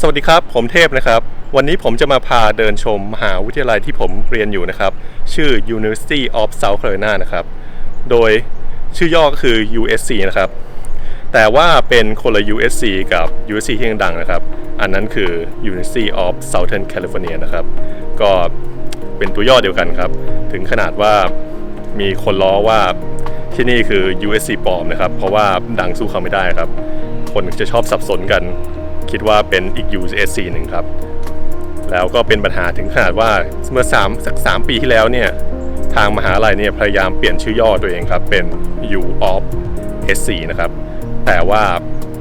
สวัสดีครับ ผมเทพนะครับ วันนี้ผมจะมาพาเดินชมมหาวิทยาลัยที่ผมเรียนอยู่นะครับ ชื่อ University of South Carolina นะครับ โดยชื่อย่อก็คือ USC นะครับ แต่ว่าเป็นคนละ USC กับ USC ที่ดังนะครับ อันนั้นคือ University of Southern California นะครับ ก็เป็นตัวย่อเดียวกันครับ ถึงขนาดว่ามีคนล้อว่าที่นี่คือ USC ปลอมนะครับ เพราะว่าดังสู้เขาไม่ได้ครับ คนจะชอบสับสนกัน คิดว่าเป็นอีก USC หนึ่งครับ แล้วก็เป็นปัญหาถึงขนาดว่าเมื่อ3สัก3ปีที่แล้วเนี่ย ทางมหาลัยเนี่ยพยายามเปลี่ยนชื่อย่อตัวเองครับ เป็น U of SC นะครับ แต่ว่า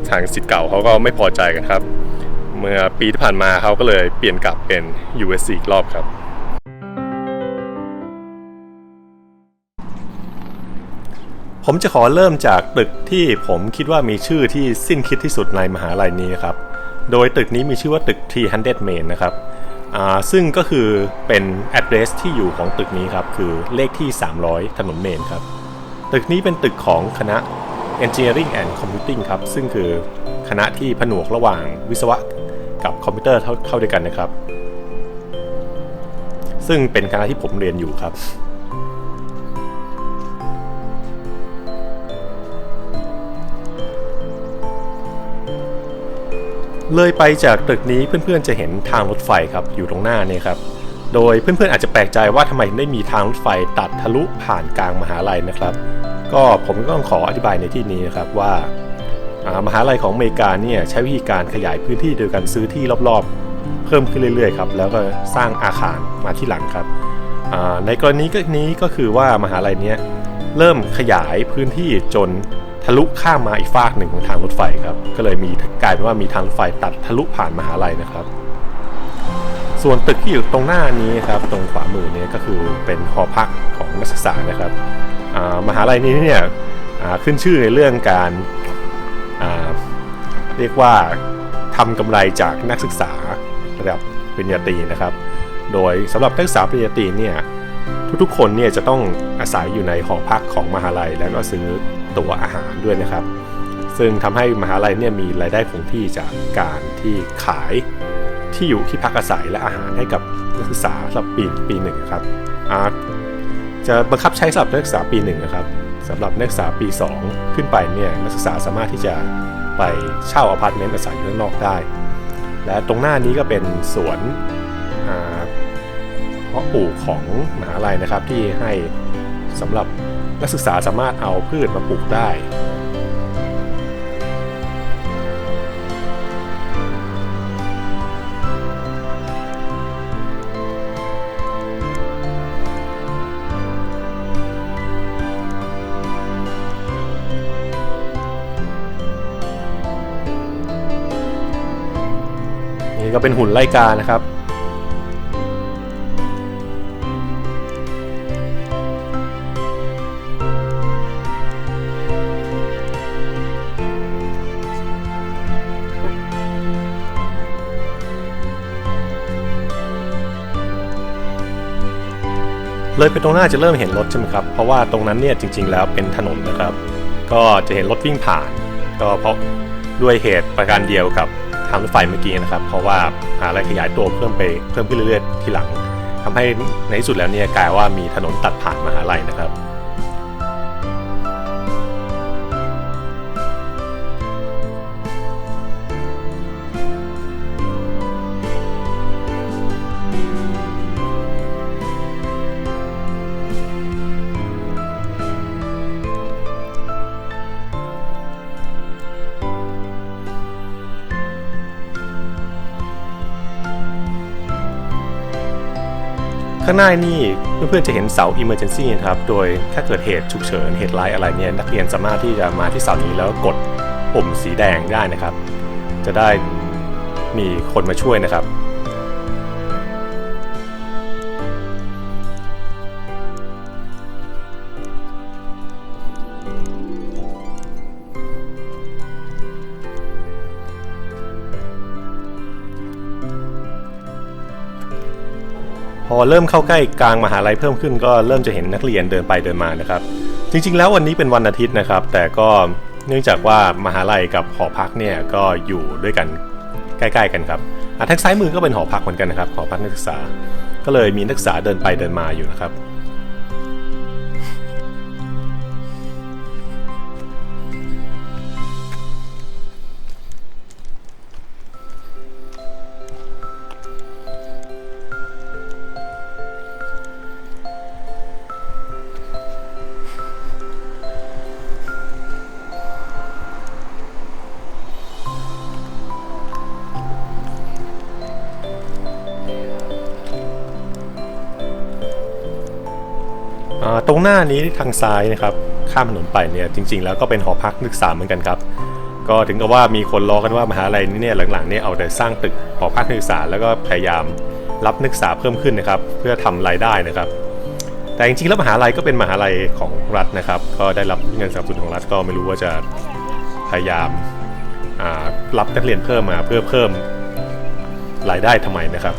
ทางสิทธิ์เก่าเขาก็ไม่พอใจกันครับ เมื่อปีที่ผ่านมาเขาก็เลยเปลี่ยนกลับเป็น USC อีกรอบครับ ผมจะขอเริ่มจากตึกที่ผมคิดว่ามีชื่อที่สิ้นคิดที่สุดในมหาลัยนี้ครับ โดยตึกนี้มีชื่อว่าตึก 300 Main นะครับซึ่งก็คือเป็น address ที่อยู่ของตึกนี้ครับ คือเลขที่ 300 ถนนเมนครับ ตึกนี้เป็นตึกของคณะ Engineering and Computing ครับ ซึ่งคือคณะที่ผนวกระหว่างวิศวะกับคอมพิวเตอร์เข้าเข้าด้วยกันนะครับ ซึ่งเป็นคณะที่ผมเรียนอยู่ครับ เลยไปจากตึกนี้เพื่อนๆจะเห็นทางรถไฟครับอยู่ตรงหน้านี่ครับ โดยเพื่อนๆอาจจะแปลกใจว่าทำไมได้มีทางรถไฟตัดทะลุผ่านกลางมหาลัยนะครับ ก็ผมก็ต้องขออธิบายในที่นี้นะครับว่ามหาลัยของอเมริกาเนี่ยใช้วิธีการขยายพื้นที่โดยการซื้อที่รอบๆ เพิ่มขึ้นเรื่อยๆครับแล้วก็สร้างอาคารมาที่หลังครับในกรณีก็นี้ก็คือว่ามหาลัยเนี้ยเริ่มขยายพื้นที่จน ทะลุข้ามมาอีกฟากหนึ่งของทางรถไฟครับก็เลยมีกลายเป็นว่ามีทางรถไฟตัดทะลุผ่านมหาลัยนะครับ ส่วนตึกที่อยู่ตรงหน้านี้ครับตรงขวามือเนี่ยก็คือเป็นหอพักของนักศึกษานะครับมหาลัยนี้เนี่ยขึ้นชื่อในเรื่องการเรียกว่าทำกำไรจากนักศึกษาระดับปริญญาตรีนะครับ โดยสำหรับนักศึกษาปริญญาตรีเนี่ยทุกๆคนเนี่ยจะต้องอาศัยอยู่ในหอพักของมหาลัยแล้วก็ซื้อ ตั๋วอาหารด้วยนะครับ ซึ่งทำให้มหาลัยเนี่ยมีรายได้คงที่จากการที่ขายที่อยู่ที่พักอาศัยและอาหารให้กับนักศึกษาสำหรับปีปีหนึ่งครับอ่าจะบังคับใช้สำหรับนักศึกษาปีหนึ่งนะครับสำหรับนักศึกษาปี 2 ขึ้นไปเนี่ยนักศึกษาสามารถที่จะไปเช่าอพาร์ตเมนต์อาศัยอยู่ข้างนอกได้ และตรงหน้านี้ก็เป็นสวนอ่าเพาะปลูกของมหาลัยนะครับที่ให้สำหรับ นักศึกษาสามารถเอาพืชมาปลูกได้ นี่ก็เป็นหุ่นไล่กานะครับ เลยไปตรงหน้าจะเริ่มเห็นรถใช่ไหมครับ เพราะว่าตรงนั้นเนี่ยจริง ๆ แล้วเป็นถนนนะครับ ก็จะเห็นรถวิ่งผ่าน ก็เพราะด้วยเหตุประการเดียวกับทางรถไฟเมื่อกี้นะครับ เพราะว่าหาอะไรขยายตัวเพิ่มไปเพิ่มขึ้นเรื่อยๆทีหลังทำให้ในที่สุดแล้วเนี่ยกลายว่ามีถนนตัดผ่านมหาลัยนะครับ ข้างหน้านี่เพื่อนๆจะเห็นเสา emergency นะครับ โดยถ้าเกิดเหตุฉุกเฉินเหตุร้ายอะไรเนี่ยนักเรียนสามารถที่จะมาที่เสานี้แล้วกดปุ่มสีแดงได้นะครับ จะได้มีคนมาช่วยนะครับ อเริ่มเข้าใกล้กลางมหาลัยเพิ่มขึ้น ก็เริ่มจะเห็นนักเรียนเดินไปเดินมานะครับ จริง ๆ แล้ววันนี้เป็นวันอาทิตย์นะครับ แต่ก็เนื่องจากว่ามหาลัยกับหอพักเนี่ยก็อยู่ด้วยกันใกล้ ๆ กันครับอะทางซ้ายมือก็เป็นหอพักเหมือนกันนะครับหอพักนักศึกษา ก็เลยมีนักศึกษาเดินไปเดินมาอยู่นะครับ ตรงหน้านี้ทางซ้ายนะครับข้ามถนนไปเนี่ยจริง ๆ แล้วก็เป็นหอพักนักศึกษาเหมือนกันครับ ก็ถึงกับว่ามีคนล้อกันว่ามหาลัยนี้เนี่ยหลังๆเนี่ยเอาแต่สร้างตึกหอพักนักศึกษาแล้วก็พยายามรับนักศึกษาเพิ่มขึ้นนะครับ เพื่อทำรายได้นะครับ แต่จริงๆแล้วมหาลัยก็เป็นมหาลัยของรัฐนะครับ ก็ได้รับเงินสนับสนุนของรัฐก็ไม่รู้ว่าจะพยายามรับนักเรียนเพิ่มมาเพื่อเพิ่มรายได้ทำไมนะครับ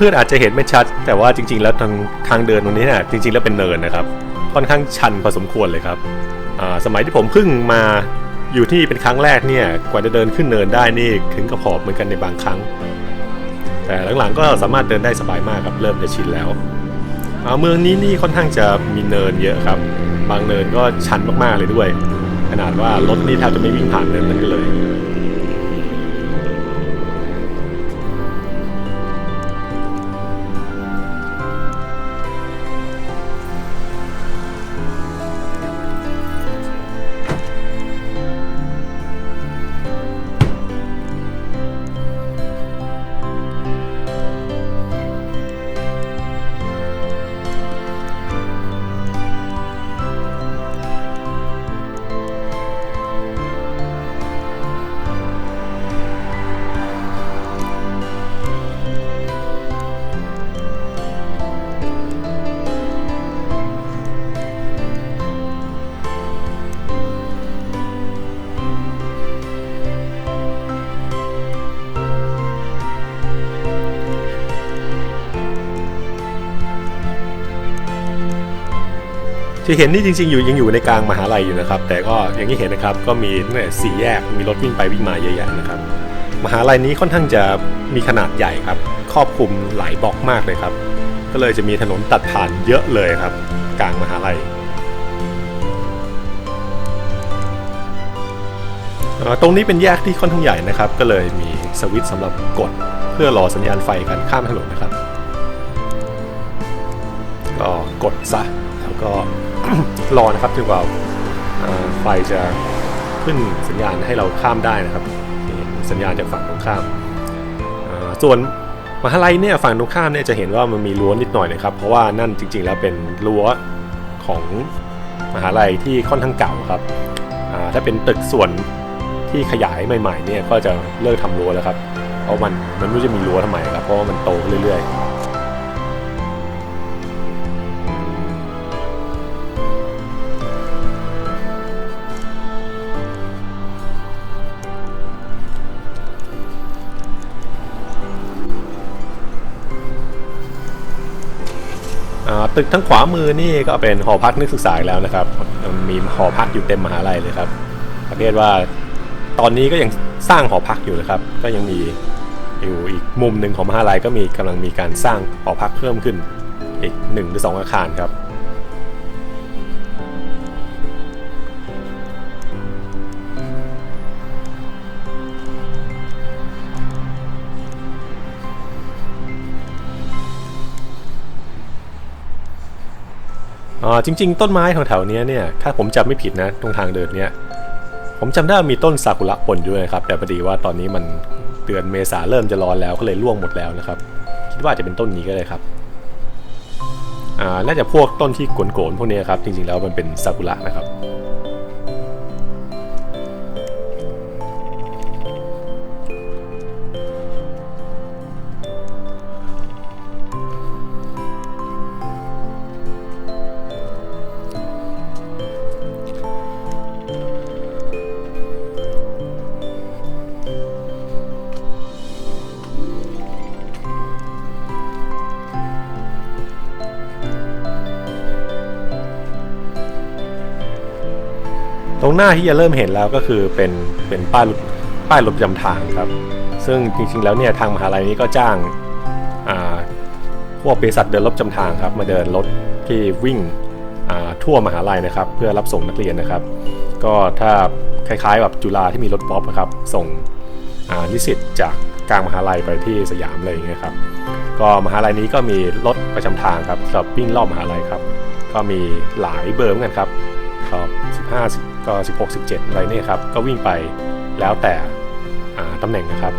พื่อนๆอาจจะเห็นไม่ชัด แต่ว่าจริง ๆ แล้วทางทางเดินตรงนี้เนี่ยจริง ๆ แล้วเป็นเนินนะครับ ค่อนข้างชันพอสมควรเลยครับอ่าสมัยที่ผมเพิ่งมาอยู่ที่เป็นครั้งแรกเนี่ยกว่าจะเดินขึ้นเนินได้นี่ถึงกับหอบเหมือนกันในบางครั้ง แต่หลังๆก็สามารถเดินได้สบายมากครับเริ่มจะชินแล้วอ่าเมืองนี้นี่ค่อนข้างจะมีเนินเยอะครับ บางเนินก็ชันมากๆเลยด้วย ขนาดว่ารถนี่แทบจะไม่วิ่งผ่านเนินนั้นเลย ที่เห็นนี่จริงๆอยู่ยังอยู่ในกลางมหาลัยอยู่นะครับ แต่ก็อย่างที่เห็นนะครับก็มีเนี่ยสี่แยกมีรถวิ่งไปวิ่งมาเยอะแยะนะครับ มหาลัยนี้ค่อนข้างจะมีขนาดใหญ่ครับ ครอบคลุมหลายบล็อกมากเลยครับ ก็เลยจะมีถนนตัดผ่านเยอะเลยครับ กลางมหาลัยตรงนี้เป็นแยกที่ค่อนข้างใหญ่นะครับ ก็เลยมีสวิตช์สำหรับกดเพื่อรอสัญญาณไฟกันข้ามถนนนะครับ ก็กดซะแล้วก็ รอนะครับจนกว่าไฟจะขึ้นสัญญาณให้เราข้ามได้นะครับสัญญาณจากฝั่งตรงข้ามส่วนมหาลัยเนี่ยฝั่งตรงข้ามเนี่ยจะเห็นว่ามันมีรั้วนิดหน่อยนะครับ เพราะว่านั่นจริง ๆ แล้วเป็นรั้วของมหาลัยที่ค่อนข้างเก่าครับถ้าเป็นตึกส่วนที่ขยายใหม่ๆเนี่ยก็จะเลิกทำรั้วแล้วครับเพราะมันมันไม่จะมีรั้วทำไมครับเพราะว่ามันโตเรื่อยๆ ตึกทั้งขวามือนี่ก็เป็นหอพักนักศึกษาอีกแล้วนะครับมีหอพักอยู่เต็มมหาลัยเลยครับประเภทว่าตอนนี้ก็ยังสร้างหอพักอยู่นะครับ ก็ยังมีอยู่อีกมุมหนึ่งของมหาลัยก็มีกำลังมีการสร้างหอพักเพิ่มขึ้นอีกหนึ่งหรือสองอาคารครับ อ๋อจริง ๆ ต้นไม้แถวๆนี้เนี่ยถ้าผมจำไม่ผิดนะตรงทางเดินเนี้ยผมจำได้มีต้นซากุระปนอยู่นะครับ แต่พอดีว่าตอนนี้มันเดือนเมษาเริ่มจะร้อนแล้วก็เลยร่วงหมดแล้วนะครับ คิดว่าจะเป็นต้นนี้ก็เลยครับอ่าน่าจะพวกต้นที่โกนๆพวกนี้ครับจริงๆแล้วมันเป็นซากุระนะครับ รงหน้าที่จะเริ่มเห็นแล้วก็คือเป็นเป็นป้ายรถป้ายรถประจำทางครับ ซึ่งจริงๆแล้วเนี่ยทางมหาลัยนี้ก็จ้างอ่าพวกบริษัทเดินรถประจำทางครับมาเดินรถที่วิ่งอ่าทั่วมหาลัยนะครับ เพื่อรับส่งนักเรียนนะครับ ก็ถ้าคล้ายๆแบบจุฬาที่มีรถป๊อปนะครับส่งอ่านิสิตจากกลางมหาลัยไปที่สยามอะไรอย่างเงี้ยครับก็มหาลัยนี้ก็มีรถประจำทางครับสำหรับวิ่งรอบมหาลัยครับ ก็มีหลายเบอร์เหมือนกันครับ 15ก็16 17 อะไรเนี่ยครับ ก็วิ่งไปแล้วแต่ตำแหน่งนะครับ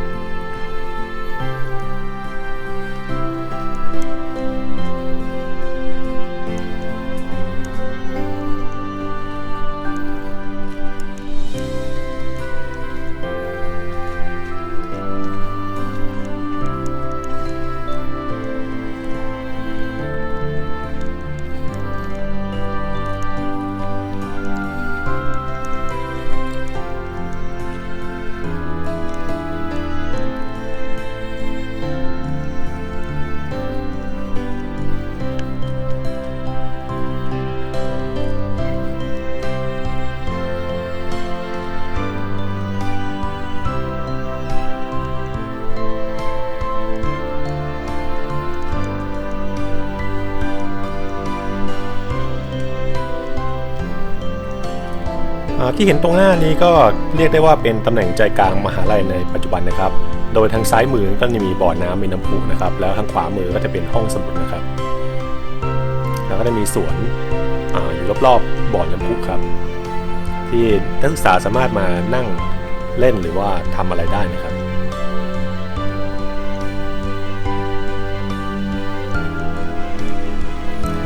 ที่เห็นตรงหน้านี้ก็เรียกได้ว่าเป็นตำแหน่งใจกลางมหาลัยในปัจจุบันนะครับ โดยทางซ้ายมือก็จะมีบ่อน้ำมีน้ำพุนะครับ แล้วทางขวามือก็จะเป็นห้องสมุดนะครับ แล้วก็จะมีสวนออยู่รอบๆบ่อน้ำพุครับ ที่นักศึกษาสามารถมานั่งเล่นหรือว่าทำอะไรได้นะครับ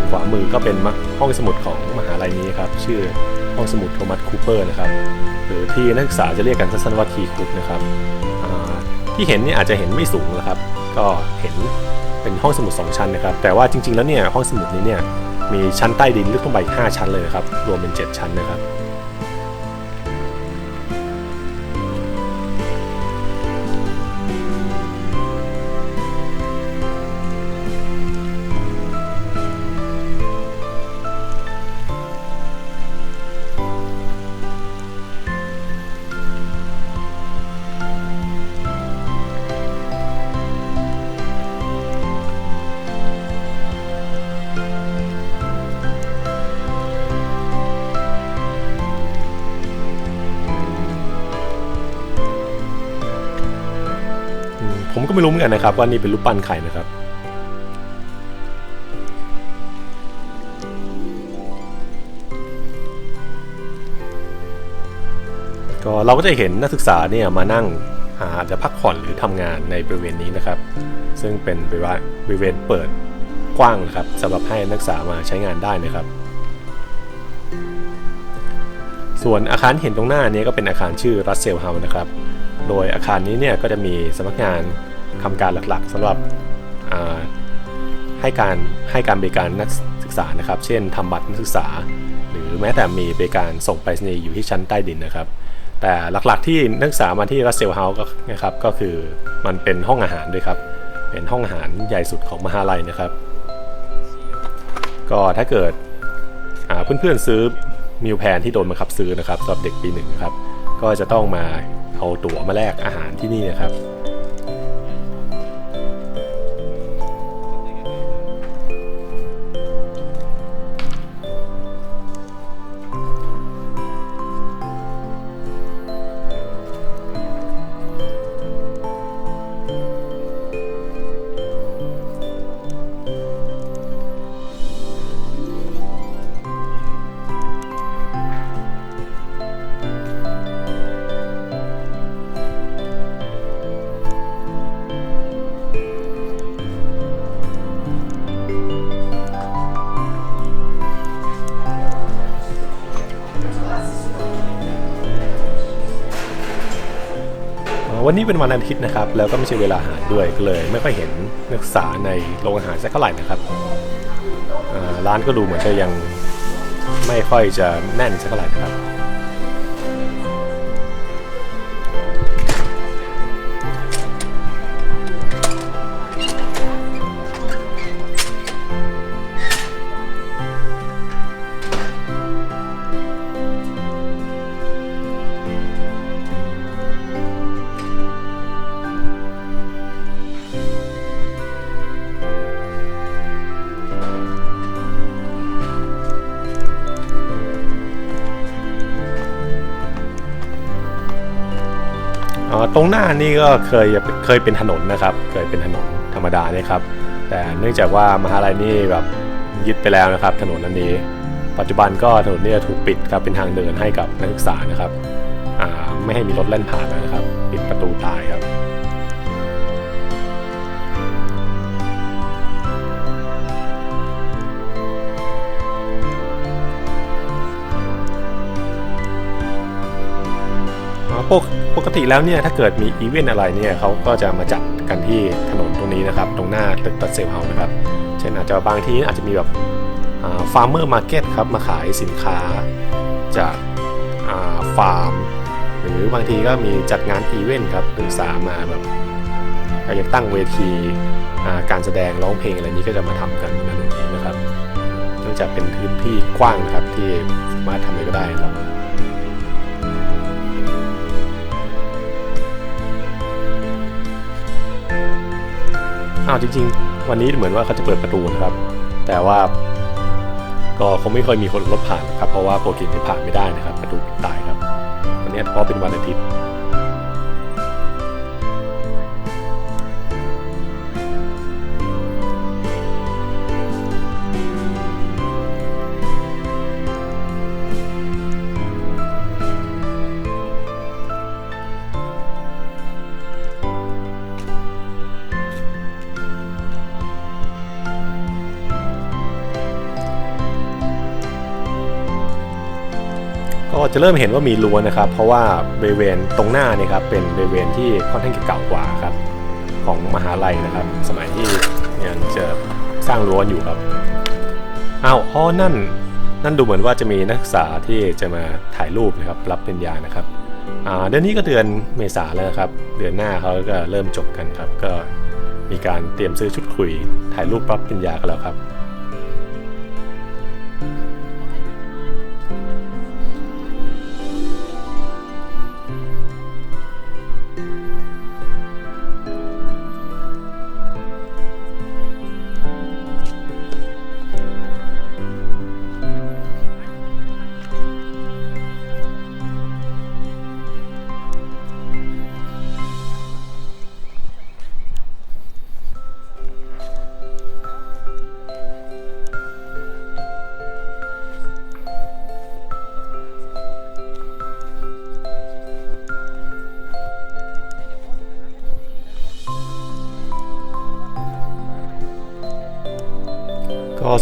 ขวามือก็เป็นห้องสมุดของมหาลัยนี้ครับ ชื่อ ห้องสมุดโทมัสคูเปอร์นะครับหรือที่นักศึกษาจะเรียกกันสั้นๆว่าทีคุกนะครับที่เห็นเนี่ยอาจจะเห็นไม่สูงนะครับ ก็เห็นเป็นห้องสมุด 2 ชั้นนะครับ แต่ว่าจริงๆแล้วเนี่ยห้องสมุดนี้เนี่ยมีชั้นใต้ดินลึกลงไปอีก5ชั้นเลยนะครับรวมเป็น 7 ชั้นนะครับ ผมก็ไม่รู้เหมือนกันนะครับว่านี่เป็นรูปปั้นใครนะครับ ก็เราก็จะเห็นนักศึกษาเนี่ยมานั่งหาจจะพักผ่อนหรือทำงานในบริเวณนี้นะครับ ซึ่งเป็นบริเวณเปิดกว้างนะครับสำหรับให้นักศึกษามาใช้งานได้นะครับ ส่วนอาคารเห็นตรงหน้านี้ก็เป็นอาคารชื่อรัสเซลเฮาส์นะครับ โดยอาคารนี้เนี่ยก็จะมีสำนักงานทำการหลักๆสำหรับให้การให้การบริการนักศึกษานะครับ เช่นทำบัตรนักศึกษา หรือแม้แต่มีบริการส่งไปรษณีย์อยู่ที่ชั้นใต้ดินนะครับ แต่หลักๆที่นักศึกษามาที่รัสเซลเฮาส์ก็นะครับก็คือมันเป็นห้องอาหารด้วยครับ เป็นห้องอาหารใหญ่สุดของมหาลัยนะครับ ก็ถ้าเกิดเพื่อนๆซื้อมิลแพนที่โดนบังคับซื้อนะครับสำหรับเด็กปีหนึ่งนะครับ ก็จะต้องมาเอาตั๋วมาแลกอาหารที่นี่นะครับ วันนี้เป็นวันอาทิตย์นะครับ แล้วก็ไม่ใช่เวลาอาหารด้วยก็เลย ไม่ค่อยเห็นนักศึกษาในโรงอาหารสักเท่าไหร่นะครับร้านก็ดูเหมือนจะยังไม่ค่อยจะแน่นสักเท่าไหร่นะครับ ตรงหน้านี่ก็เคยเคยเป็นถนนนะครับ เคยเป็นถนนธรรมดาเนี่ยครับ แต่เนื่องจากว่ามหาลัยนี่แบบยึดไปแล้วนะครับ ถนนอันนี้ ปัจจุบันก็ถนนนี้ถูกปิดครับเป็นทางเดินให้กับนักศึกษานะครับอ่าไม่ให้มีรถเล่นผ่านนะครับ ปิดประตูตายครับ ติแล้วเนี่ยถ้าเกิดมีอีเวนต์อะไรเนี่ยเขาก็จะมาจัดกันที่ถนนตรงนี้นะครับ ตรงหน้าตึกตัดเซลเฮานะครับ เช่นอาจจะบางที่อาจจะมีแบบฟาร์มเมอร์มาร์เก็ตครับมาขายสินค้าจากฟาร์ม หรือบางทีก็มีจัดงานอีเวนต์ครับนักศึกษามาแบบอยากตั้งเวทีาการแสดงร้องเพลงอะไรนี้ก็จะมาทำกันในตรงนี้นะครับเนื่องจากเป็นพื้นที่กว้างนะครับที่สามารถทำอะไรก็ได้ครับ อ้าวจริง ๆ วันนี้เหมือนว่าเขาจะเปิดประตูนะครับ แต่ว่าก็คงไม่ค่อยมีคนรถผ่านนะครับ เพราะว่าโปรตีนผ่านไม่ได้นะครับ ประตูปิดตายครับ วันนี้เพราะเป็นวันอาทิตย์ จะเริ่มเห็นว่ามีรั้วนะครับ เพราะว่าบริเวณตรงหน้านี่ครับเป็นบริเวณที่ค่อนข้างเก่ากว่าครับของมหาลัยนะครับ สมัยที่ยังจะสร้างรั้วอยู่ครับอ้าวอ๋อนั่น นั่นดูเหมือนว่าจะมีนักศึกษาที่จะมาถ่ายรูปนะครับรับปริญญานะครับเดือนนี้ก็เดือนเมษาแล้วครับ เดือนหน้าเขาก็เริ่มจบกันครับ ก็มีการเตรียมซื้อชุดคุยถ่ายรูปรับปริญญากันแล้วครับ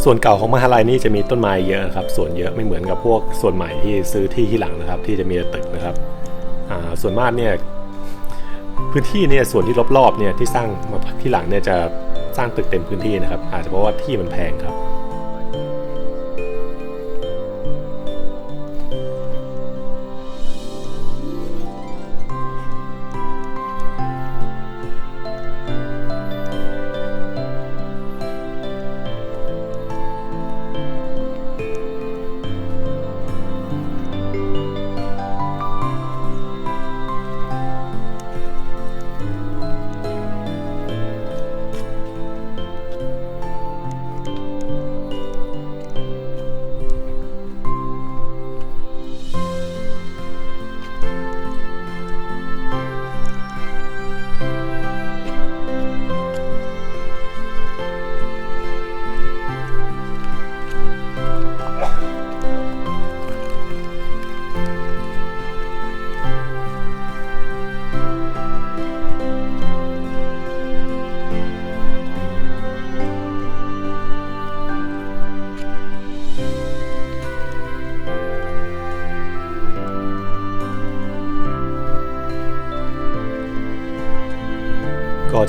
ส่วนเก่าของมหาลัยนี่จะมีต้นไม้เยอะครับส่วนเยอะไม่เหมือนกับพวกส่วนใหม่ที่ซื้อที่ที่หลังนะครับ ที่จะมีตึกนะครับส่วนมากเนี่ยพื้นที่เนี่ยส่วนที่รอบๆเนี่ยที่สร้างมาที่หลังเนี่ยจะสร้างตึกเต็มพื้นที่นะครับ อาจจะเพราะว่าที่มันแพงครับ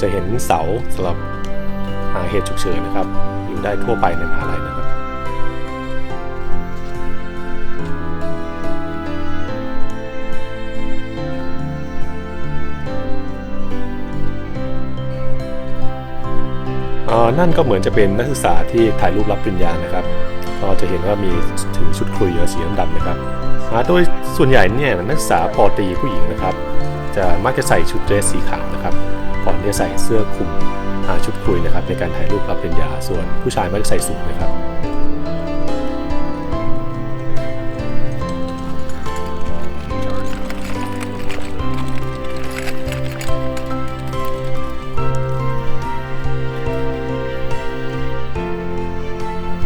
จะเห็นเสาสำหรับหาเหตุฉุกเฉินนะครับ อยู่ได้ทั่วไปในมหาลัยนะครับอ่อนั่นก็เหมือนจะเป็นนักศึกษาที่ถ่ายรูปรับปริญญานะครับก็จะเห็นว่ามีถือชุดคุยสีดำๆนะครับโดยส่วนใหญ่เนี่ยนักศึกษาปอตีผู้หญิงนะครับ จะมักจะใส่ชุดเดรสสีขาวนะครับ จะใส่เสื้อคลุมชุดคุยนะครับในการถ่ายรูปรับปริญญา ส่วนผู้ชายไม่ได้ใส่สูทนะครับ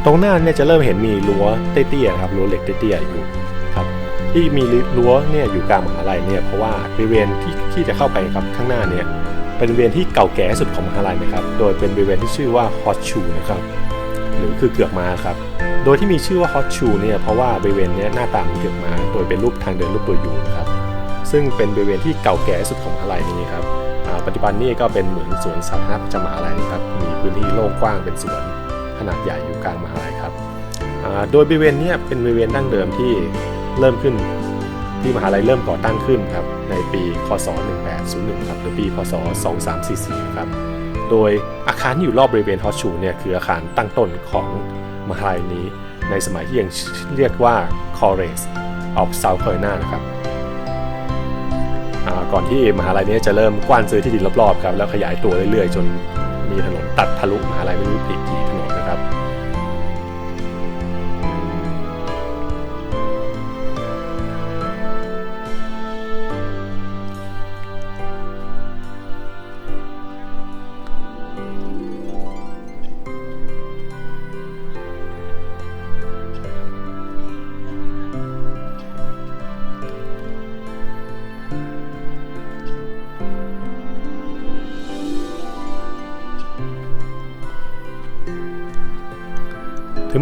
ตรงหน้าเนี่ยจะเริ่มเห็นมีรั้วเตี้ยๆครับรั้วเหล็กเตี้ยๆอยู่ครับที่มีรั้วเนี่ยอยู่กลางมหาลัยเนี่ยเพราะว่าบริเวณที่ที่จะเข้าไปครับข้างหน้าเนี่ย เป็นบริเวณที่เก่าแก่ที่สุดของมหาลัยนะครับ โดยเป็นบริเวณที่ชื่อว่าฮอตชูนะครับ หรือคือเกือกม้าครับ โดยที่มีชื่อว่าฮอตชูเนี่ยเพราะว่าบริเวณนี้หน้าตาเหมือนเกือกม้า โดยเป็นรูปทางเดินรูปตัวยูนะครับ ซึ่งเป็นบริเวณที่เก่าแก่ที่สุดของมหาลัยนี้ครับอ่าปัจจุบันนี่ก็เป็นเหมือนสวนสาธารณะประจำมหาลัยนะครับ มีพื้นที่โล่งกว้างเป็นสวนขนาดใหญ่อยู่กลางมหาลัยครับอ่าโดยบริเวณนี้เป็นบริเวณดั้งเดิมที่เริ่มขึ้น ที่มหาลัยเริ่มก่อตั้งขึ้นครับในปีคศ 1801 ครับหรือปีพศ 2344 ครับ โดยอาคารที่อยู่รอบบริเวณฮอชูเนี่ยคืออาคารตั้งต้นของมหาลัยนี้ ในสมัยที่ยังเรียกว่า College of South Carolina นะครับก่อนที่มหาลัยนี้จะเริ่มกว้านซื้อที่ดินรอบๆครับแล้วขยายตัวเรื่อยๆ จนมีถนนตัดทะลุมหาลัยไม่รู้กี่กี่ถนนนะครับ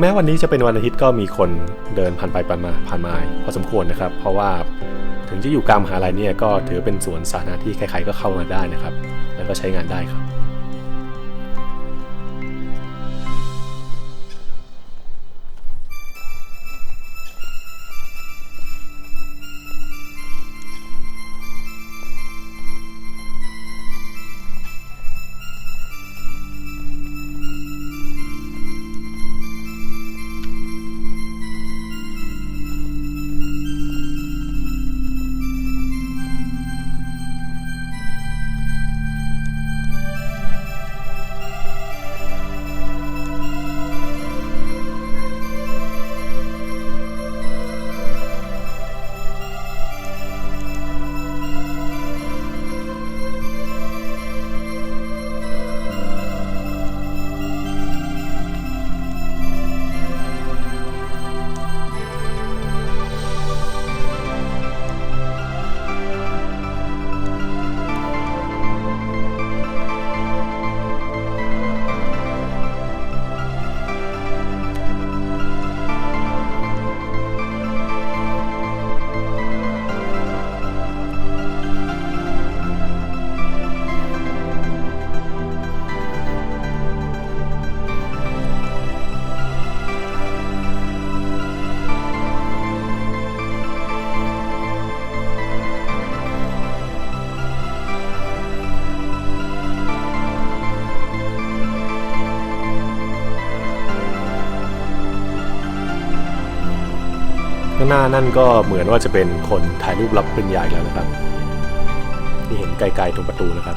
แม้วันนี้จะเป็นวันอาทิตย์ก็มีคนเดินผ่านไปผ่านมาผ่านมาพอสมควรนะครับ เพราะว่าถึงจะอยู่กลางมหาลัยเนี่ยก็ถือเป็นสวนสาธารณะที่ใครๆก็เข้ามาได้นะครับ แล้วก็ใช้งานได้ครับ ข้างหน้านั่นก็เหมือนว่าจะเป็นคนถ่ายรูปรับปริญญาอีกแล้วนะครับ ที่เห็นไกลๆตรงประตูนะครับ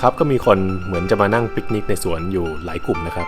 ครับก็มีคนเหมือนจะมานั่งปิกนิกในสวนอยู่หลายกลุ่มนะครับ